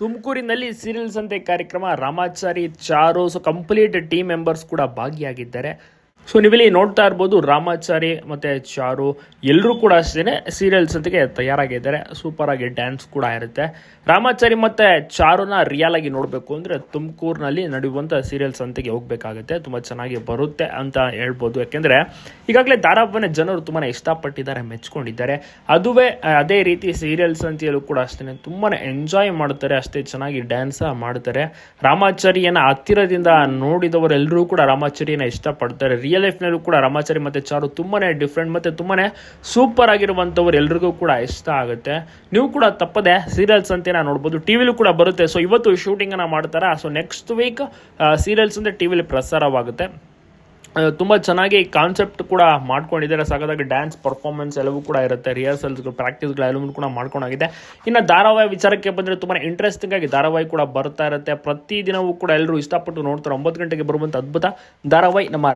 ತುಮಕೂರಿನಲ್ಲಿ ಸೀರಿಯಲ್ ಸಂತೆ ಕಾರ್ಯಕ್ರಮ Ramachari Charu so complete team members ಕೂಡ ಭಾಗಿಯಾಗಿದ್ದಾರೆ. ಸೊ ನೀವಿಲ್ಲಿ ನೋಡ್ತಾ ಇರ್ಬೋದು ರಾಮಾಚಾರಿ ಮತ್ತು ಚಾರು ಎಲ್ಲರೂ ಕೂಡ ಅಷ್ಟೇ ಸೀರಿಯಲ್ಸ್ ಅಂತಕ್ಕೆ ತಯಾರಾಗಿದ್ದಾರೆ. ಸೂಪರಾಗಿ ಡ್ಯಾನ್ಸ್ ಕೂಡ ಇರುತ್ತೆ. ರಾಮಾಚಾರಿ ಮತ್ತು ಚಾರುನ ರಿಯಲ್ ನೋಡಬೇಕು ಅಂದರೆ ತುಮಕೂರಿನಲ್ಲಿ ನಡೆಯುವಂಥ ಸೀರಿಯಲ್ಸ್ ಸಂತೆಗೆ ಹೋಗಬೇಕಾಗುತ್ತೆ. ತುಂಬ ಚೆನ್ನಾಗಿ ಬರುತ್ತೆ ಅಂತ ಹೇಳ್ಬೋದು. ಯಾಕೆಂದರೆ ಈಗಾಗಲೇ ಧಾರಾವಾಹಿನ ಜನರು ತುಂಬಾ ಇಷ್ಟಪಟ್ಟಿದ್ದಾರೆ, ಮೆಚ್ಕೊಂಡಿದ್ದಾರೆ. ಅದುವೇ ಅದೇ ರೀತಿ ಸೀರಿಯಲ್ಸ್ ಸಂತೆಯಲ್ಲೂ ಕೂಡ ಅಷ್ಟೇ ತುಂಬಾ ಎಂಜಾಯ್ ಮಾಡ್ತಾರೆ, ಅಷ್ಟೇ ಚೆನ್ನಾಗಿ ಡ್ಯಾನ್ಸ್ ಮಾಡ್ತಾರೆ. ರಾಮಾಚಾರಿಯನ್ನು ಹತ್ತಿರದಿಂದ ನೋಡಿದವರೆಲ್ಲರೂ ಕೂಡ ರಾಮಾಚಾರಿಯನ್ನು ಇಷ್ಟಪಡ್ತಾರೆ. ರಿಯಲ್ ಲೈಫ್ನಲ್ಲೂ ಕೂಡ ರಾಮಾಚಾರಿ ಮತ್ತು ಚಾರು ತುಂಬಾ ಡಿಫ್ರೆಂಟ್ ಮತ್ತು ತುಂಬಾ ಸೂಪರ್ ಆಗಿರುವಂಥವ್ರು ಎಲ್ರಿಗೂ ಕೂಡ ಇಷ್ಟ ಆಗುತ್ತೆ. ನೀವು ಕೂಡ ತಪ್ಪದೆ ಸೀರಿಯಲ್ಸ್ ಅಂತ ನಾವು ನೋಡ್ಬೋದು. ಟಿ ಕೂಡ ಬರುತ್ತೆ. ಸೊ ಇವತ್ತು ಶೂಟಿಂಗನ್ನು ಮಾಡ್ತಾರೆ? ಸೊ ನೆಕ್ಸ್ಟ್ ವೀಕ್ ಸೀರಿಯಲ್ಸ್ ಅಂದರೆ ಟಿ ವಿಲಿ ಪ್ರಸಾರವಾಗುತ್ತೆ. ತುಂಬ ಚೆನ್ನಾಗಿ ಕಾನ್ಸೆಪ್ಟ್ ಕೂಡ ಮಾಡ್ಕೊಂಡಿದ್ದಾರೆ. ಸಾಕಾದಾಗ ಡ್ಯಾನ್ಸ್ ಪರ್ಫಾರ್ಮೆನ್ಸ್ ಎಲ್ಲವೂ ಕೂಡ ಇರುತ್ತೆ. ರಿಹರ್ಸಲ್ಸ್ಗಳು ಪ್ರಾಕ್ಟೀಸ್ಗಳು ಎಲ್ಲವೂ ಕೂಡ ಮಾಡ್ಕೊಂಡಾಗಿದೆ. ಇನ್ನು ಧಾರಾವಾಹಿ ವಿಚಾರಕ್ಕೆ ಬಂದರೆ ತುಂಬಾ ಇಂಟ್ರೆಸ್ಟಿಂಗ್ ಆಗಿ ಧಾರಾವಾಹಿ ಕೂಡ ಬರ್ತಾ ಇರುತ್ತೆ. ಪ್ರತಿದಿನವೂ ಕೂಡ ಎಲ್ಲರೂ ಇಷ್ಟಪಟ್ಟು ನೋಡ್ತಾರೆ. ಒಂಬತ್ತು ಗಂಟೆಗೆ ಬರುವಂಥ ಅದ್ಭುತ ಧಾರಾವಾಹಿ ನಮ್ಮ